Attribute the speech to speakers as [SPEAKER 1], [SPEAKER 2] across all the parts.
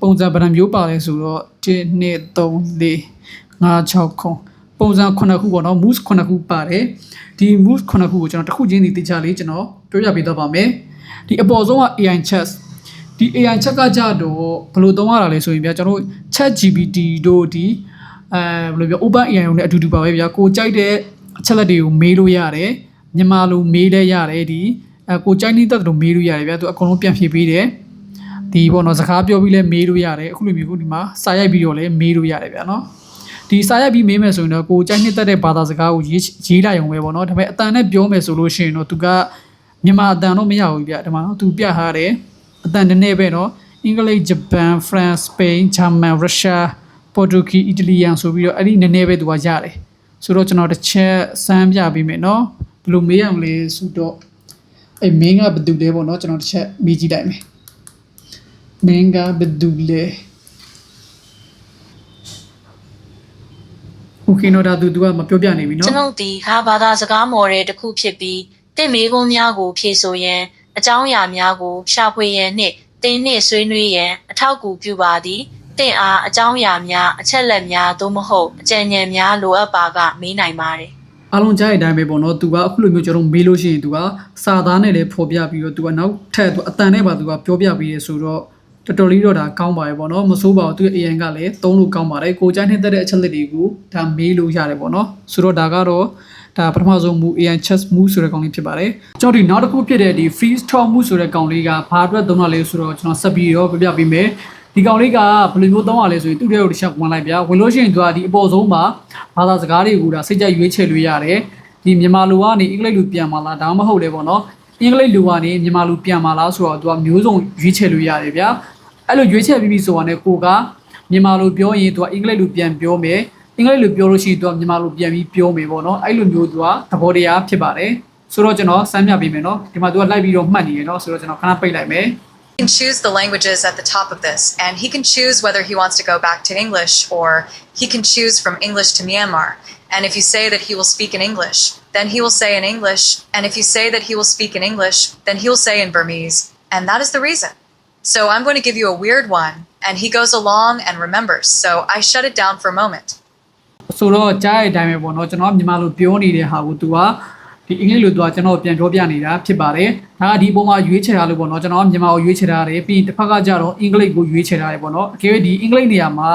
[SPEAKER 1] ပုံစံဗရံမျိုးပါလဲဆိုတော့1 2 3 4 5 6ခုပုံစံ9ခုပေါ့နော် moose 9ခုပါတယ်ဒီ moose 9ခုကိုကျွန်တော်တစ်ခုချင်းစီတိကျလေးကျွန်တော်ပြောပြပေးတော့ပါမယ်ဒီအပေါ်ဆုံးက AI chat ဒီ AI chat ကကြတော့ဘယ်လိုသုံးရတာလဲဆိုရင်ဗျာကျွန်တော်တို့ chat GPT တို့ဒီအဲဘယ်လိုပြော open AI နဲ့အတူတူပါပဲဗျာကိုကြိုက်တဲ့အချက်လက်တွေကိုမေးလို့ရတယ်မြန်မာလိုမေးလဲရတယ်ဒီအဲကိုကြိုက်နေတဲ့လိုမေးလို့ရတယ်ဗျာသူအကုန်လုံးပြန်ဖြေပေးတယ် ဒီပေါ့နော်စကားပြောပြီးလဲမေးလို့ရတယ်အခုလိုမျိုးဒီမှာစာရိုက်ပြီးတော့လဲမေးလို့ရတယ်ဗျာနော်ဒီစာရိုက်ပြီးမေးမယ်ဆိုရင်တော့ကိုကြိုက်နှစ်သက်တဲ့ဘာသာစကားကိုရေးရေးလိုက်အောင်ပဲပေါ့နော်ဒါပေမဲ့အတန်နဲ့ပြောမယ်ဆိုလို့ရှိရင်တော့သူကမြန်မာအတန်တော့မရဘူးဗျာဒီမှာနော်သူပြထားတယ်အတန်တနေ့ပဲနော်အင်္ဂလိပ်ဂျပန်ဖရန့်စပိန်ဂျာမန်ရုရှားပေါ်တူဂီအီတလီယန်ဆိုပြီးတော့အဲ့ဒီနည်းနည်းပဲသူကရတယ်ဆိုတော့ကျွန်တော်တစ်ချက်စမ်းပြပေးမယ်နော်ဘယ်လိုမေးရမလဲဆိုတော့အဲ့မင်းကဘယ်သူလဲပေါ့နော်ကျွန်တော်တစ်ချက်မေးကြည့်လိုက်မယ် မင်းကဘယ်သူလဲโอเคတော့ဒါသူသူကမပြောပြနေပြီ
[SPEAKER 2] ကျွ
[SPEAKER 1] เนาะ
[SPEAKER 2] န်ုပ်ဒီဟာဘာသာစကားမော်တဲ့တစ်ခုဖြစ်ပြီးတင့်မေကုန်းများကိုဖြေဆိုရန်အကြောင်းအရာများကိုရှာဖွေရန်နှင့်တင်းနှင့်ဆွေးနွေးရန်အထောက်အကူပြုပါသည်တင့်အားအကြောင်းအရာများအချက်လက်များသို့မဟုတ်အကြံဉာဏ်များလိုအပ်ပါကမေးနိုင်ပါတယ်
[SPEAKER 1] အားလုံးကြားရတဲ့အတိုင်းပဲပေါ့နော်သူကအခုလိုမျိုးကျွန်တော်မေးလို့ရှိရင်သူကစာသားနဲ့လည်းဖော်ပြပြီးတော့သူကနောက်ထပ်သူအတန်နဲ့ပါသူကပြောပြပြီးရဆိုတော့ တော်တော်လေးတော့ဒါကောင်းပါရဲ့ပေါ့နော်မဆိုးပါဘူးသူရဲ့ AI ကလည်းသုံးလို့ကောင်းပါတယ်ကိုကြိုက်နှစ်သက်တဲ့အချက်လက်တွေကိုဒါမေးလို့ရတယ်ပေါ့နော်ဆိုတော့ဒါကတော့ဒါပထမဆုံးမူ AI chess move ဆိုတဲ့ကောင်လေးဖြစ်ပါတယ်ကျွန်တော်ဒီနောက်တစ်ခုဖြစ်တဲ့ဒီ free store move ဆိုတဲ့ကောင်လေးကဘာအတွက်သုံးတာလဲဆိုတော့ကျွန်တော်ဆက်ပြီးတော့ပြပြပေးမယ်ဒီကောင်လေးကဘယ်လိုမျိုးသုံးရလဲဆိုရင်သူ့တဲ့ကိုတစ်ချက်ဝင်လိုက်ဗျာဝင်လို့ရှိရင်သူကဒီအပေါ်ဆုံးမှာဘာသာစကားတွေကိုဒါစိတ်ကြိုက်ရွေးချယ်လို့ရတယ်ဒီမြန်မာလူကနေအင်္ဂလိပ်လူပြန်มาလားဒါမှမဟုတ်လေပေါ့နော်အင်္ဂလိပ်လူကနေမြန်မာလူပြန်มาလားဆိုတော့သူကမျိုးစုံရွေးချယ်လို့ရတယ်ဗျာ အဲ့လိုရွေးချယ်ပြီးပြီဆိုတော့ねကိုကမြန်မာလူပြောရင်သူကအင်္ဂလိပ်လူပြန်ပြောမယ်အင်္ဂလိပ်လူပြောလို့ရှိရင်သူကမြန်မာလူပြန်ပြီးပြောမယ်ပေါ့နော်အဲ့လိုမျိုးသူကသဘောတရားဖြစ်ပါတယ်ဆိုတော့ကျွန်တော်စမ်းပြပေးမယ်နော်ဒီမှာသူကလိုက်ပြီးတော့မှတ်နေရနော်ဆိုတော့ကျွန်တော်ခဏပိတ်လိုက်မယ်
[SPEAKER 3] He can choose the languages at the top of this, and he can choose whether he wants to go back to English or he can choose from English to Myanmar. And if you say that he will speak in English, then he will say in English. And if you say that he will speak in English, then he'll say in Burmese. And that is the reason. So I'm going to give you a weird one, and he goes along and remembers. So I shut it down for a moment.
[SPEAKER 1] ဆိုတော့ကြားတဲ့အတိုင်းပဲပေါ့နော်ကျွန်တော်မြန်မာလိုပြောနေတဲ့ဟာကို तू ကဒီအင်္ဂလိပ်လို तू ကကျွန်တော်ပြန်ပြောပြနေတာဖြစ်ပါတယ်ဒါကဒီပုံမှာရွေးချယ်ထားလို့ပေါ့နော်ကျွန်တော်မြန်မာကိုရွေးချယ်ထားတယ်ပြီးရင်တစ်ဖက်ကကြတော့အင်္ဂလိပ်ကိုရွေးချယ်ထားတယ်ပေါ့နော်အကယ်၍ဒီအင်္ဂလိပ်နေရာမှာ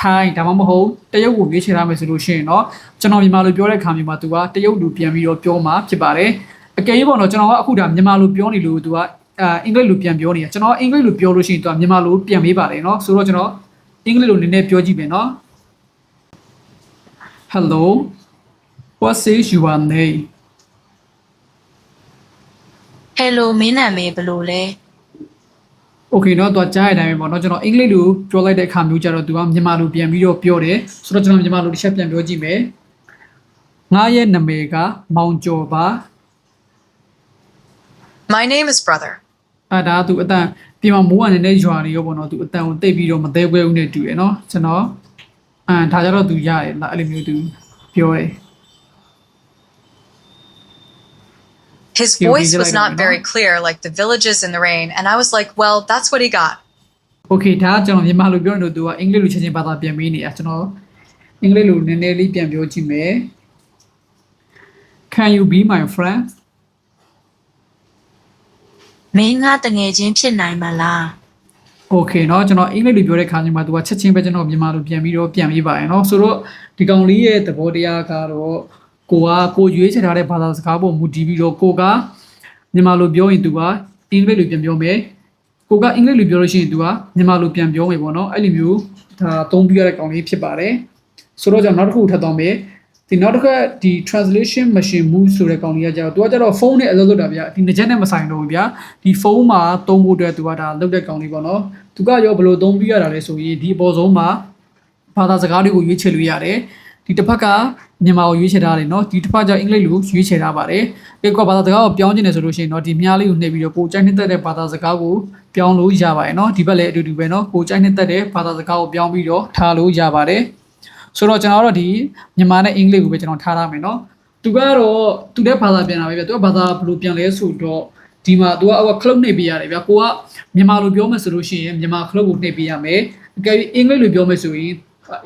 [SPEAKER 1] ထိုင်းဒါမှမဟုတ်တရုတ်ကိုရွေးချယ်ထားမယ်ဆိုလို့ရှိရင်တော့ကျွန်တော်မြန်မာလိုပြောတဲ့ခါမျိုးမှာ तू ကတရုတ်လိုပြန်ပြီးတော့ပြောမှာဖြစ်ပါတယ်အကယ်၍ပေါ့နော်ကျွန်တော်ကအခုဒါမြန်မာလိုပြောနေလို့ तू က အာအင်္ဂလိပ်လိုပြန်ပြောနေတာကျွန်တော်အင်္ဂလိပ်လိုပြောလို့ရှိရင် तू ကမြန်မာလိုပြန်ပေးပါတယ်เนาะဆိုတော့ကျွန်တော်အင်္ဂလိပ်လိုနည်းနည်းပြောကြည့်မယ်เนาะ Hello. What is your name?
[SPEAKER 2] Hello မင်းနာမည်ဘယ်လိုလဲ
[SPEAKER 1] Okay เนาะတော့ကြားရတဲ့အတိုင်းပဲပေါ့เนาะကျွန်တော်အင်္ဂလိပ်လိုပြောလိုက်တဲ့အခါမျိုးကျတော့သူကမြန်မာလိုပြန်ပြီးတော့ပြောတယ်ဆိုတော့ကျွန်တော်မြန်မာလိုတစ်ချက်ပြန်ပြောကြည့်မယ်ငါရဲ့နာမည်ကမောင်ကျော်ပါ
[SPEAKER 3] My name is Brother.
[SPEAKER 1] အဲဒါကသူအတန်ပြင်မှာမိုးကလည်းနည်းရွာနေရောပေါ့နော်သူအတန်ကိုတိတ်ပြီးတော့မသေးခွဲဦးနဲ့တူရယ်နော်ကျွန်တော်အဲဒါကြတော့သူရတယ်လားအဲ့လိုမျိုးသူပြောတယ်
[SPEAKER 3] His
[SPEAKER 1] He'll be
[SPEAKER 3] voice was
[SPEAKER 1] delighted,
[SPEAKER 3] not
[SPEAKER 1] you know?
[SPEAKER 3] very clear, like the villages in the rain. And I was like, well, that's what he got.
[SPEAKER 1] Okay ဒါကကျွန်တော်မြန်မာလိုပြောနေလို့သူကအင်္ဂလိပ်လိုချက်ချင်းဘာသာပြန်ပေးနေတာကျွန်တော်အင်္ဂလိပ်လိုနည်းနည်းလေးပြန်ပြောကြည့်မယ် Can you be my friend
[SPEAKER 2] မင်းငါတငယ်ချင်းဖြစ်နိုင်မလား
[SPEAKER 1] Okay เนาะကျွန်တော်အင်္ဂလိပ်လိုပြောတဲ့ခါကျမှသူကချက်ချင်းပဲကျွန်တော်မြန်မာလိုပြန်ပြီးတော့ပြန်ပြီးပါရယ်เนาะဆိုတော့ဒီကောင်လေးရဲ့သဘောတရားကတော့ကိုကကိုရွေးချယ်ထားတဲ့ဘာသာစကားပေါ်မူတည်ပြီးတော့ကိုကမြန်မာလိုပြောရင်သူကအင်္ဂလိပ်လိုပြန်ပြောမယ်ကိုကအင်္ဂလိပ်လိုပြောလို့ရှိရင်သူကမြန်မာလိုပြန်ပြောမယ်ပေါ့เนาะအဲ့လိုမျိုးဒါအသုံးပြရတဲ့ကောင်လေးဖြစ်ပါတယ်ဆိုတော့ကျွန်တော်နောက်တစ်ခုထပ်တော့မယ် ဒီနောက်တစ်ခါဒီ translation machine move ဆိုတဲ့ကောင်လေးကကြတော့သူကကြတော့ဖုန်းနဲ့အလုပ်လုပ်တာဗျာဒီငကြက်နဲ့မဆိုင်တော့ဘူးဗျာဒီဖုန်းမှာသုံးဖို့အတွက်သူကဒါလုပ်တဲ့ကောင်လေးပေါ့နော်သူကရောဘယ်လိုသုံးပြရတာလဲဆိုရင်ဒီအပေါ်ဆုံးမှာဘာသာစကားတွေကိုရွေးချယ်လို့ရတယ်ဒီတစ်ဖက်ကမြန်မာကိုရွေးချယ်ထားတယ်เนาะဒီတစ်ဖက်ကကျအင်္ဂလိပ်လိုရွေးချယ်ထားပါတယ်ဒီကဘာသာစကားကိုပြောင်းချင်တယ်ဆိုလို့ရှိရင်เนาะဒီမြားလေးကိုနှိပ်ပြီးတော့ကိုကြိုက်နှစ်သက်တဲ့ဘာသာစကားကိုပြောင်းလို့ရပါတယ်เนาะဒီဘက်လည်းအတူတူပဲเนาะကိုကြိုက်နှစ်သက်တဲ့ဘာသာစကားကိုပြောင်းပြီးတော့ထားလို့ရပါတယ် ဆိုတော့ကျွန်တော်တို့ဒီမြန်မာနဲ့အင်္ဂလိပ်ကိုပဲကျွန်တော်ထားထားမယ်เนาะသူကတော့သူတဲ့ဘာသာပြန်တာပဲပြသူကဘာသာဘယ်လိုပြန်လဲဆိုတော့ ဒီမှာ तू ကအောက်ကခလုတ်နှိပ်ပေးရတယ်ဗျာကိုကမြန်မာလိုပြောမယ်ဆိုလို့ရှိရင်မြန်မာခလုတ်ကိုနှိပ်ပေးရမယ်အကယ်၍အင်္ဂလိပ်လိုပြောမယ်ဆိုရင်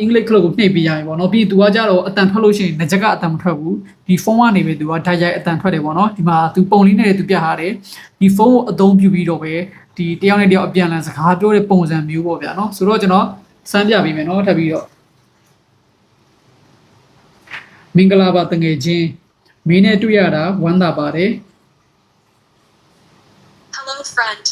[SPEAKER 1] အင်္ဂလိပ်ခလုတ်ကိုနှိပ်ပေးရရင်ပေါ့နော်ပြီးရင် तू ကကြတော့အတန်ထွက်လို့ရှိရင်ငကြကအတန်မထွက်ဘူးဒီဖုန်းကနေပဲ तू ကဓာတ်ရိုက်အတန်ထွက်တယ်ပေါ့နော်ဒီမှာ तू ပုံလေးနဲ့ तू ပြထားတယ်ဒီဖုန်းကိုအသုံးပြုပြီးတော့ပဲဒီတယောက်နဲ့တယောက်အပြန်အလှန်စကားပြောတဲ့ပုံစံမျိုးပေါ့ဗျာနော်ဆိုတော့ကျွန်တော်စမ်းပြပေးမယ်နော်ထပ်ပြီးတော့ မင်္ဂလာပါတငယ်ချင်းမင်းနဲ့တွေ့ရတာဝမ်းသာပါတယ်
[SPEAKER 3] Hello, friend.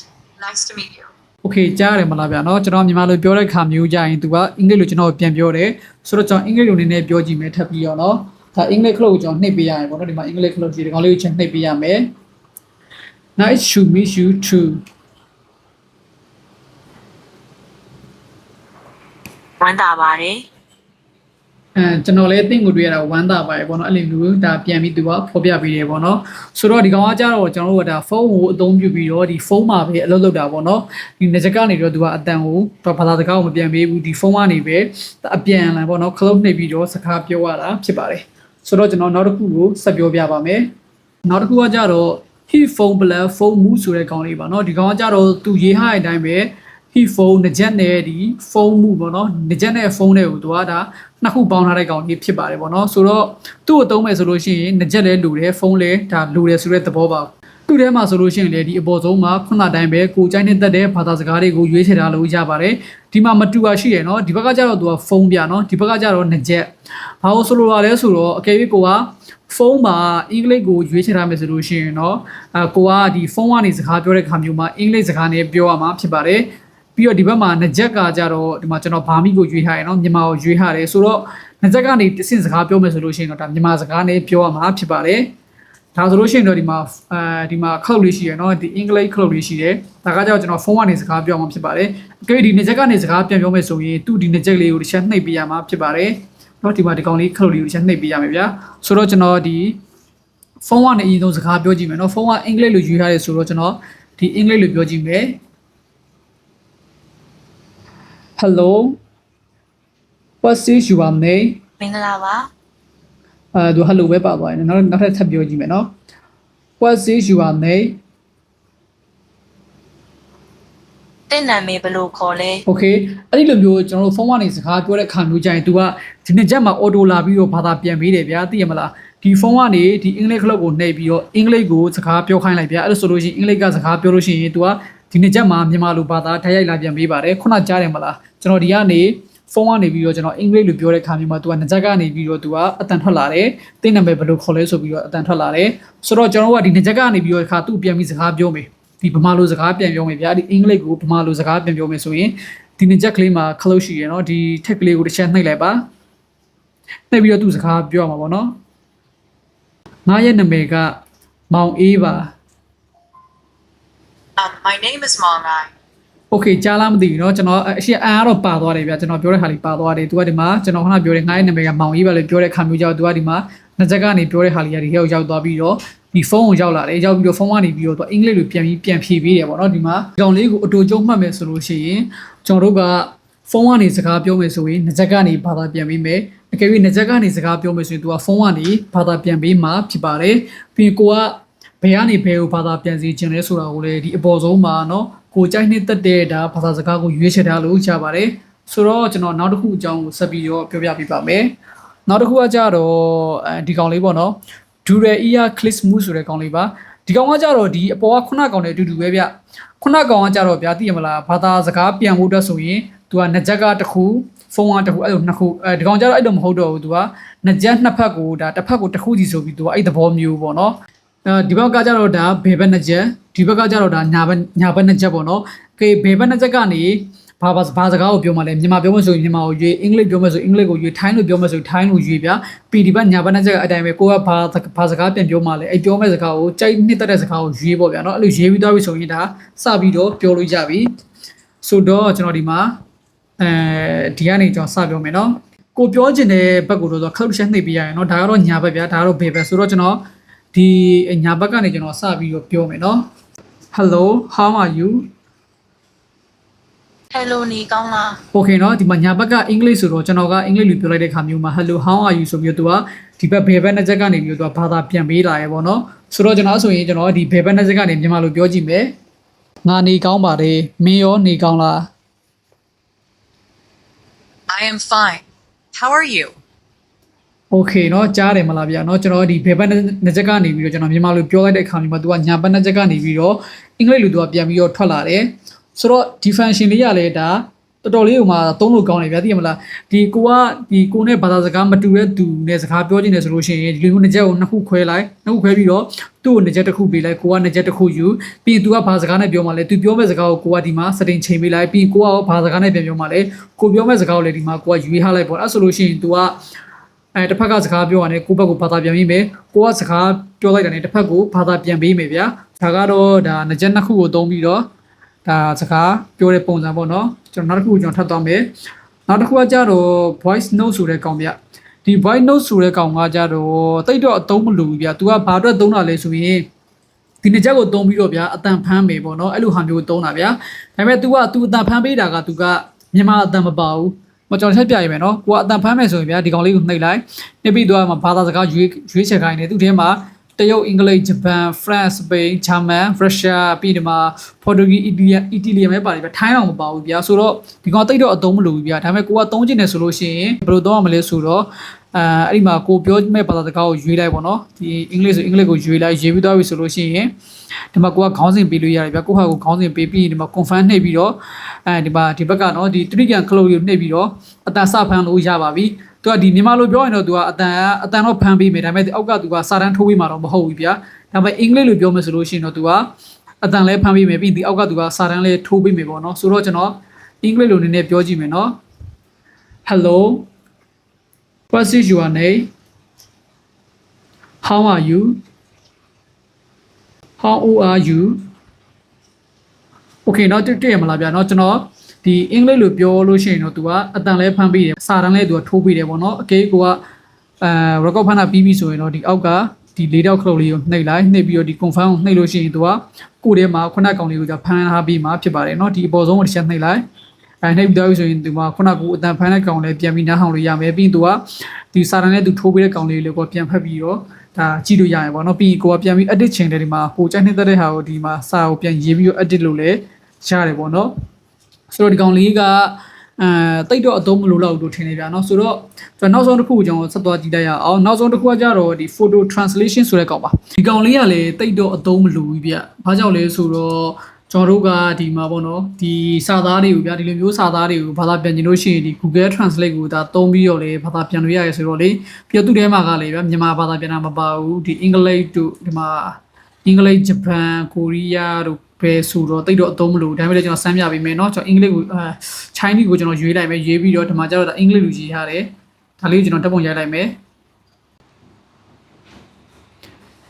[SPEAKER 3] Nice to meet you.
[SPEAKER 1] ။ Okay ကြားရတယ်မလားဗျာနော်ကျွန်တော်မြန်မာလိုပြောတဲ့ခါမျိုးကြရင် तू ကအင်္ဂလိပ်လိုကျွန်တော်ပြန်ပြောတယ်ဆိုတော့ကျွန်တော်အင်္ဂလိပ်လိုနည်းနည်းပြောကြည့်မယ်ထပ်ပြီးတော့နော်ဒါအင်္ဂလိပ်ခလုတ်ကိုကျွန်တော်နှိပ်ပေးရရင်ပေါ့နော်ဒီမှာအင်္ဂလိပ်ခလုတ်ကြီးဒီကောင်လေးကိုကျွန်တော်နှိပ်ပေးရမယ် Nice to meet you too
[SPEAKER 2] ဝမ်းသာပါတယ်
[SPEAKER 1] အဲကျွန်တော်လည်းအသိကိုတွေ့ရတာဝမ်းသာပါတယ်ပေါ့နော်အဲ့လိုမျိုးဒါပြန်ပြီးသူကဖော်ပြပေးတယ်ပေါ့နော်ဆိုတော့ဒီကောင်ကကြတော့ကျွန်တော်တို့ကဒါဖုန်းကိုအသုံးပြုပြီးတော့ဒီဖုန်းမှာပဲအလုပ်လုပ်တာပေါ့နော်ဒီနေချက်ကနေတော့သူကအတန်ကိုတော့ဘာသာစကားကိုမပြန်ပေးဘူးဒီဖုန်းကနေပဲအပြန်လာပေါ့နော်ခလုတ်နှိပ်ပြီးတော့စကားပြောရတာဖြစ်ပါတယ်ဆိုတော့ကျွန်တော်နောက်တစ်ခုကိုဆက်ပြောပြပါမယ်နောက်တစ်ခုကကြတော့ he phone black phone move ဆိုတဲ့ကောင်လေးပါเนาะဒီကောင်ကကြတော့သူရေးထားတဲ့အတိုင်းပဲ he phone နကြက်နဲ့ဒီ phone မှုပေါ့နော်နကြက်နဲ့ phone တွေကိုသူကဒါနှစ်ခုပေါင်းထားတဲ့ကောင်ကြီးဖြစ်ပါတယ်ပေါ့နော်ဆိုတော့သူ့အသုံးမဲ့ဆိုလို့ရှိရင်နကြက်လည်းလူတယ် phone လည်းဒါလူတယ်ဆိုတဲ့သဘောပါသူ့ထဲမှာဆိုလို့ရှိရင်လေဒီအပေါ်ဆုံးမှာခုနတိုင်းပဲကိုကြိုင်းနဲ့တက်တဲ့ဘာသာစကားတွေကိုရွေးချယ်ထားလို့ရပါတယ်ဒီမှာမတူပါရှိရယ်နော်ဒီဘက်ကကျတော့သူကဖုန်းပြနော်ဒီဘက်ကကျတော့နှကြက်ဘာလို့ဆိုလိုတာလဲဆိုတော့အကယ်၍ကိုကဖုန်းမှာအင်္ဂလိပ်ကိုရွေးချယ်ထားမယ်ဆိုလို့ရှိရင်နော်အကိုကဒီဖုန်းကနေစကားပြောတဲ့ခါမျိုးမှာအင်္ဂလိပ်စကားနဲ့ပြောရမှာဖြစ်ပါတယ် ပြီးတော့ဒီဘက်မှာနကြက်ကကြတော့ဒီမှာကျွန်တော်ဘာမီကိုရွေးထားရနော်မြန်မာကိုရွေးထားတယ်ဆိုတော့နကြက်ကနေတဆင့်စကားပြောမယ်ဆိုလို့ရှိရင်တော့ဒါမြန်မာစကားနဲ့ပြောရမှာဖြစ်ပါတယ်ဒါဆိုလို့ရှိရင်တော့ဒီမှာအဲဒီမှာခောက်လေးရှိရနော်ဒီအင်္ဂလိပ်ခောက်လေးရှိတယ်ဒါကကြောင့်ကျွန်တော်ဖုန်းကနေစကားပြောမှာဖြစ်ပါတယ်အကယ်ဒီနကြက်ကနေစကားပြန်ပြောမယ်ဆိုရင်သူ့ဒီနကြက်လေးကိုတစ်ချက်နှိပ်ပေးရမှာဖြစ်ပါတယ်နော်ဒီမှာဒီကောင်လေးခောက်လေးကိုတစ်ချက်နှိပ်ပေးရမယ်ဗျာဆိုတော့ကျွန်တော်ဒီဖုန်းကနေအရင်ဆုံးစကားပြောကြည့်မယ်နော်ဖုန်းကအင်္ဂလိပ်လိုရွေးထားတယ်ဆိုတော့ကျွန်တော်ဒီအင်္ဂလိပ်လိုပြောကြည့်မယ် Hello. What is your name?
[SPEAKER 2] မင်္ဂလာပါ
[SPEAKER 1] အဲသူ hello ပဲပါသွားတယ်နောက်နောက်ထပ်ထပ်ပြောကြည့်မယ်နော် What is your name?
[SPEAKER 2] တင့်နာမည်ဘယ်လိုခေါ်လဲ
[SPEAKER 1] Okay အဲ့ဒီလိုမျိုးကျွန်တော်တို့ဖုန်းကနေစကားပြောတဲ့အခါမျိုးကြရင် तू ကဒီနေ့ချက်မှာ auto လာပြီးတော့ဘာသာပြန်ပေးတယ်ဗျာသိရမလားဒီဖုန်းကနေဒီအင်္ဂလိပ်ကလပ်ကိုနှိပ်ပြီးတော့အင်္ဂလိပ်ကိုစကားပြောခိုင်းလိုက်ဗျာအဲ့လိုဆိုလို့ရှိရင်အင်္ဂလိပ်ကစကားပြောလို့ရှိရင် तू က ဒီနေ့ချက်မှာမြန်မာလိုဘာသာထိုက်ရိုက်လာပြန်ပေးပါတယ်ခုနကြားတယ်မလားကျွန်တော်ဒီကနေဖုန်းကနေပြီးတော့ကျွန်တော်အင်္ဂလိပ်လိုပြောတဲ့ခါမျိုးမှာ तू ကငကြက်ကနေပြီးတော့ तू ကအတန်ထွက်လာတယ်။တင်းနံပါတ်ဘယ်လိုခေါ်လဲဆိုပြီးတော့အတန်ထွက်လာတယ်။ဆိုတော့ကျွန်တော်တို့ကဒီငကြက်ကနေပြီးတော့ခါသူ့ပြန်ပြီးစကားပြောမယ်။ဒီဗမာလိုစကားပြန်ပြောမယ်ဗျာ။ဒီအင်္ဂလိပ်ကိုဗမာလိုစကားပြန်ပြောမယ်ဆိုရင်ဒီငကြက်ကလေးမှာ close ရှိရယ်နော်။ဒီ tag ကလေးကိုတစ်ချက်နှိပ်လိုက်ပါ။နှိပ်ပြီးတော့သူ့စကားပြောရမှာပေါ့နော်။ငါရဲ့နာမည်ကမောင်အေးပါ
[SPEAKER 3] Um my name is Mongai.
[SPEAKER 1] Okay ကြားလားမသိဘူးเนาะကျွန်တော်အရှိအန်ကတော့ပါသွားတယ်ဗျကျွန်တော်ပြောတဲ့ဟာလေးပါသွားတယ်။ तू ကဒီမှာကျွန်တော်ခဏပြောတယ်ငါ့ရဲ့နာမည်ကမောင်ကြီးပါလို့ပြောတဲ့ခါမျိုးကြောင့် तू ကဒီမှာနှစ်ချက်ကနေပြောတဲ့ဟာလေးကဒီရောက်ရောက်သွားပြီးတော့ဒီဖုန်းကိုရောက်လာတယ်ရောက်ပြီးတော့ဖုန်းကနေပြီးတော့သူအင်္ဂလိပ်လိုပြန်ပြီးပြန်ဖြေပေးတယ်ပေါ့နော်ဒီမှာကြောင်လေးကိုအတူကျုံမှတ်မယ်ဆိုလို့ရှိရင်ကျွန်တော်တို့ကဖုန်းကနေစကားပြောမယ်ဆိုရင်နှစ်ချက်ကနေဘာသာပြန်ပေးမယ်အကယ်၍နှစ်ချက်ကနေစကားပြောမယ်ဆိုရင်သူကဖုန်းကနေဘာသာပြန်ပေးမှာဖြစ်ပါတယ်ပြီးရင်ကိုက ဘယ်ကနေဘယ်ကိုဘာသာပြန်စီခြင်းလဲဆိုတာကိုလည်းဒီအပေါ်ဆုံးမှာเนาะကိုကြိုက်နှစ်သက်တဲ့ဒါဘာသာစကားကိုရွေးချယ်ထားလို့ရပါတယ်ဆိုတော့ကျွန်တော်နောက်တစ်ခုအကြောင်းကိုဆက်ပြီးတော့ပြောပြပေးပါမယ်နောက်တစ်ခုကကြတော့အဲဒီကောင်လေးပေါ့နော် Dural Ear Click Move ဆိုတဲ့ကောင်လေးပါဒီကောင်ကကြတော့ဒီအပေါ်ကခုနကောင်နဲ့အတူတူပဲဗျခုနကောင်ကကြတော့ဗျာသိရမလားဘာသာစကားပြန်ဖို့အတွက်ဆိုရင်သူကနှစ်ချက်ကတစ်ခုဖုန်းကတစ်ခုအဲ့လိုနှစ်ခုအဲဒီကောင်ကြတော့အဲ့လိုမဟုတ်တော့ဘူးသူကနှစ်ချက်နှစ်ဖက်ကိုဒါတစ်ဖက်ကိုတစ်ခုစီဆိုပြီးသူကအဲ့သဘောမျိုးပေါ့နော် အဲ ဒီဘက်ကကြတော့ဒါဘယ်ဘက်နှစ်ချက်ဒီဘက်ကကြတော့ဒါညာဘက်ညာဘက်နှစ်ချက်ပေါ့နော်။ကဲဘယ်ဘက်နှစ်ချက်ကနေဘာဘာဘာစကားကိုပြောမှလဲမြန်မာပြောမှဆိုမြန်မာကိုရွေးအင်္ဂလိပ်ပြောမှဆိုအင်္ဂလိပ်ကိုရွေးထိုင်းလိုပြောမှဆိုထိုင်းလိုရွေးဗျာပီဒီဘညာဘနဲ့ချက်အတိုင်းပဲကိုကဘာဘာစကားပြန်ပြောမှလဲအဲ့ပြောမဲ့စကားကိုကြိုက်နှစ်သက်တဲ့စကားကိုရွေးပေါ့ဗျာနော်အဲ့လိုရွေးပြီးသွားပြီဆိုရင်ဒါစပြီးတော့ပြောလို့ရပြီဆိုတော့ကျွန်တော်ဒီမှာအဲဒီကနေကျွန်တော်စပြောမယ်နော်ကိုပြောချင်တဲ့ဘက်ကိုတော့ color နှိပ်ပြရရင်နော်ဒါကတော့ညာဘက်ဗျာဒါကတော့ bevel ဆိုတော့ကျွန်တော် ဒီညာဘက်ကနေကျွန်တော်စပြီးတော့ပြောမယ်နော် Hello how are you
[SPEAKER 2] Hello နေကောင်းလား
[SPEAKER 1] Okay နော်ဒီမှာညာဘက်ကအင်္ဂလိပ်ဆိုတော့ကျွန်တော်ကအင်္ဂလိပ်လိုပြောလိုက်တဲ့ခါမျိုးမှာ Hello how are you ဆိုပြီးတော့ तू ကဒီဘက်ဘယ်ဘက်နှစ်ချက်ကနေပြီးတော့ तू ဘာသာပြန်ပေးလာရဲပေါ့နော်ဆိုတော့ကျွန်တော်ဆိုရင်ကျွန်တော်ဒီဘယ်ဘက်နှစ်ချက်ကနေမြန်မာလိုပြောကြည့်မယ်ငါနေကောင်းပါတယ်မင်းရောနေကောင်းလား
[SPEAKER 3] I am fine how are you
[SPEAKER 1] โอเคเนาะကြားတယ်မလားဗျာเนาะကျွန်တော်ဒီဘယ်ဘက်နှစ်ချက်ကနေပြီးတော့ကျွန်တော်မြန်မာလိုပြောလိုက်တဲ့ခါမျိုးမှာသူကညာဘက်နှစ်ချက်ကနေပြီးတော့အင်္ဂလိပ်လိုသူကပြန်ပြီးတော့ထွက်လာတယ်ဆိုတော့ဒီ function လေးရလဲဒါတော်တော်လေးဟိုမှာသုံးလို့ကောင်းတယ်ဗျာသိရမလားဒီကိုကဒီကိုနဲ့ဘာသာစကားမတူတဲ့သူနဲ့စကားပြောချင်တယ်ဆိုလို့ရှိရင်ဒီလိုမျိုးနှစ်ချက်ကိုနှစ်ခုခွဲလိုက်နှစ်ခုခွဲပြီးတော့သူ့ကိုနှစ်ချက်တစ်ခုပေးလိုက်ကိုကနှစ်ချက်တစ်ခုယူပြီးရင် तू ကဘာစကားနဲ့ပြောမှလဲ तू ပြောမဲ့စကားကိုကိုကဒီမှာ setting ချိန်ပေးလိုက်ပြီးရင်ကိုကရောဘာစကားနဲ့ပြန်ပြောမှလဲကိုပြောမဲ့စကားကိုလည်းဒီမှာကိုကယူထားလိုက်ပေါ့အဲ့ဆိုလို့ရှိရင် तू က အဲတစ်ဖက်ကစကားပြောရတယ်ကိုယ့်ဘက်ကိုဘာသာပြန်ပြီးမယ်ကိုကစကားပြောလိုက်တာနဲ့တစ်ဖက်ကိုဘာသာပြန်ပေးမယ်ဗျာဒါကတော့ဒါနှစ်ချက်နှစ်ခုကိုသုံးပြီးတော့ဒါစကားပြောတဲ့ပုံစံပေါ့နော်ကျွန်တော်နောက်တစ်ခုကိုကျွန်တော်ထပ်သွားမယ်နောက်တစ်ခုကကြတော့ voice note ဆိုတဲ့ကောင်ဗျဒီ voice note ဆိုတဲ့ကောင်ကကြတော့တိတ်တော့အသုံးမလို့ဘူးဗျ तू ကဘာအတွက်သုံးတာလဲဆိုရင်ဒီနှစ်ချက်ကိုသုံးပြီးတော့ဗျာအတန်ဖမ်းမယ်ပေါ့နော်အဲ့လိုဟာမျိုးသုံးတာဗျာဒါပေမဲ့ तू က तू အတန်ဖမ်းပေးတာက तू ကမြန်မာအတန်မပါဘူး မကြော်ချက်ပြရမယ်နော်ကိုကအတန်ဖမ်းမယ်ဆိုရင်ဗျာဒီကောင်လေးကိုနှိပ်လိုက်နှိပ်ပြီးတော့မှဘာသာစကားရွေးရွေးချယ်ခိုင်းတယ်သူထဲမှာ တရုတ်အင်္ဂလိပ်ဂျပန်ဖရန့်စပိန်ဂျာမန်ရုရှားပြီးဒီမှာပေါ်တူဂီအီတလီအီတလီပဲပါတယ်ဗျာထိုင်းအောင်မပါဘူးဗျာဆိုတော့ဒီကောင်တိတ်တော့အသုံးမလို့ဘူးဗျာဒါပေမဲ့ကိုကသုံးချင်တယ်ဆိုလို့ရှိရင်ဘယ်လိုသုံးရမလဲဆိုတော့အဲအဲ့ဒီမှာကိုပြောမဲ့ဘာသာစကားကိုရွေးလိုက်ပေါ့နော်ဒီအင်္ဂလိပ်ဆိုအင်္ဂလိပ်ကိုရွေးလိုက်ရွေးပြီးသွားပြီဆိုလို့ရှိရင်ဒီမှာကိုကခေါင်းစဉ်ပေးလို့ရတယ်ဗျာကိုဟာကိုခေါင်းစဉ်ပေးပြီးဒီမှာ confirm နှိပ်ပြီးတော့အဲဒီမှာဒီဘက်ကတော့ဒီ trigan close ကိုနှိပ်ပြီးတော့အတန်စဖမ်းလို့ရပါပြီ သူကဒီမြန်မာလိုပြောရင်တော့သူကအတန်ကအတန်တော့ဖမ်းပေးမယ်ဒါပေမဲ့အောက်ကသူကစာတန်းထိုးပေးမှာတော့မဟုတ်ဘူးဗျာဒါပေမဲ့အင်္ဂလိပ်လိုပြောမယ်ဆိုလို့ရှိရင်တော့သူကအတန်လဲဖမ်းပေးမယ်ပြီးဒီအောက်ကသူကစာတန်းလဲထိုးပေးမယ်ပေါ့နော်ဆိုတော့ကျွန်တော်အင်္ဂလိပ်လိုနည်းနည်းပြောကြည့်မယ်နော် Hello What is your name How are you How old are you Okay เนาะတွေ့တွေ့ရမလားဗျာเนาะကျွန်တော် ဒီအင်္ဂလိပ်လိုပြောလို့ရှိရင်တော့ तू ကအတန်လဲဖမ်းပေးတယ်စာတန်းလဲ तू ကထိုးပေးတယ်ပေါ့နော်အကေကိုကအဲ record ဖမ်းတာပြီးပြီဆိုရင်တော့ဒီအောက်ကဒီလေးတောက်ခလုတ်လေးကိုနှိပ်လိုက်နှိပ်ပြီးတော့ဒီ confirm ကိုနှိပ်လို့ရှိရင် तू ကကိုယ်ထဲမှာခုနကောင်လေးကိုကဖမ်းထားပြီးမှဖြစ်ပါတယ်နော်ဒီအပေါ်ဆုံးကိုတစ်ချက်နှိပ်လိုက်အဲနှိပ်ပြီးတော့ဆိုရင် तू ကခုနကူအတန်ဖမ်းတဲ့ကောင်လေးပြန်ပြီးနားဟောင်လို့ရမယ်ပြီးရင် तू ကဒီစာတန်းနဲ့ तू ထိုးပေးတဲ့ကောင်လေးလေးကိုပြန်ဖက်ပြီးတော့ဒါကြည့်လို့ရရပေါ့နော်ပြီးရင်ကိုကပြန်ပြီး edit ချိန်တယ်ဒီမှာဟိုကြိုက်နေတဲ့ဟာကိုဒီမှာစာကိုပြန်ရေးပြီးတော့ edit လုပ်လဲရတယ်ပေါ့နော် ဆိုတော့ဒီကောင်လေးကအဲတိတ်တော့အသုံးမလို့လောက်လို့ထင်နေပြန်နော်ဆိုတော့ကျွန်တော်နောက်ဆုံးတစ်ခုကိုကျွန်တော်ဆက်သွားကြည့်လိုက်ရအောင်နောက်ဆုံးတစ်ခုကကြတော့ဒီ photo translation ဆိုတဲ့ကောင်ပါဒီကောင်လေးကလည်းတိတ်တော့အသုံးမလို့ဘူးပြဘာကြောင့်လဲဆိုတော့ကျွန်တော်တို့ကဒီမှာပေါ့နော်ဒီစာသားတွေကိုဗျာဒီလိုမျိုးစာသားတွေကိုဘာသာပြန်ကျင်လို့ရှိရင်ဒီ Google Translate ကိုဒါသုံးပြီးတော့လေဘာသာပြန်လို့ရတယ်ဆိုတော့လေပြသူတဲမှာကလေဗျာမြန်မာဘာသာပြန်တာမပါဘူးဒီအင်္ဂလိပ်တို့ဒီမှာအင်္ဂလိပ်ဂျပန်ကိုရီးယားတို့ ပဲဆိုတော့တိတ်တော့အသုံးမလို့ဒါပေမဲ့လည်းကျွန်တော်စမ်းပြပေးမယ်เนาะကျွန်တော်အင်္ဂလိပ်ကိုအဲ Chinese ကိုကျွန်တော်ရွေးလိုက်မယ်ရွေးပြီးတော့ဒီမှာကျတော့ဒါအင်္ဂလိပ်လိုရေးထားတယ်ဒါလေးကိုကျွန်တော်တက်ပုံရိုက်လိုက်မယ်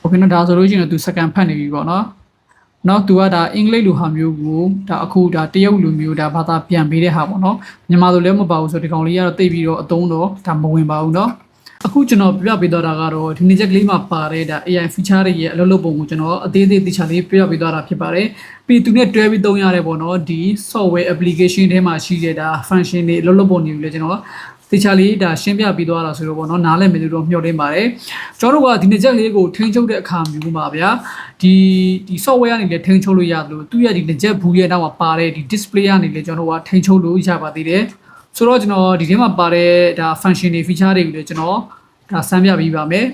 [SPEAKER 1] โอเคနော်ဒါဆိုလို့ရှိရင်တော့သူ second ဖတ်နေပြီပေါ့နော်နောက်သူကဒါအင်္ဂလိပ်လိုဟာမျိုးကိုဒါအခုဒါတရုတ်လိုမျိုးဒါဘာသာပြန်ပေးတဲ့ဟာပေါ့နော်မြန်မာလိုလည်းမပါဘူးဆိုဒီကောင်လေးကတော့တိတ်ပြီးတော့အသုံးတော့ဒါမဝင်ပါဘူးเนาะ အခုကျွန်တော်ပြပြပေးတော့တာကတော့ဒီနေ့ချက်ကလေးမှာပါတဲ့ဒါ AI feature တွေရဲ့အလုပ်လုပ်ပုံကိုကျွန်တော်အသေးသေးတိကျလေးပြပြပေးတော့တာဖြစ်ပါတယ်ပြီးသူနဲ့တွဲပြီးသုံးရတယ်ပေါ့နော်ဒီ software application ထဲမှာရှိတဲ့ဒါ function တွေအလုပ်လုပ်ပုံတွေကိုလည်းကျွန်တော်တိကျလေးဒါရှင်းပြပြီးသွားတာဆိုတော့ပေါ့နော်နားလည်မယ်လို့တော့မျှော်လင့်ပါတယ်ကျွန်တော်တို့ကဒီနေ့ချက်လေးကိုထိန်းချုပ်တဲ့အခါမျိုးပါဗျာဒီဒီ software ကနေလည်းထိန်းချုပ်လို့ရတယ်လို့သူရဲ့ဒီနေ့ချက်ဘူးရဲ့နောက်မှာပါတဲ့ဒီ display ကနေလည်းကျွန်တော်တို့ကထိန်းချုပ်လို့ရပါသေးတယ် ဆိုတော့ကျွန်တော်ဒီထဲမှာပါတဲ့ဒါ function တွေ feature တွေကိုလည်းကျွန်တော်ဒါစမ်းပြပေးပါမယ်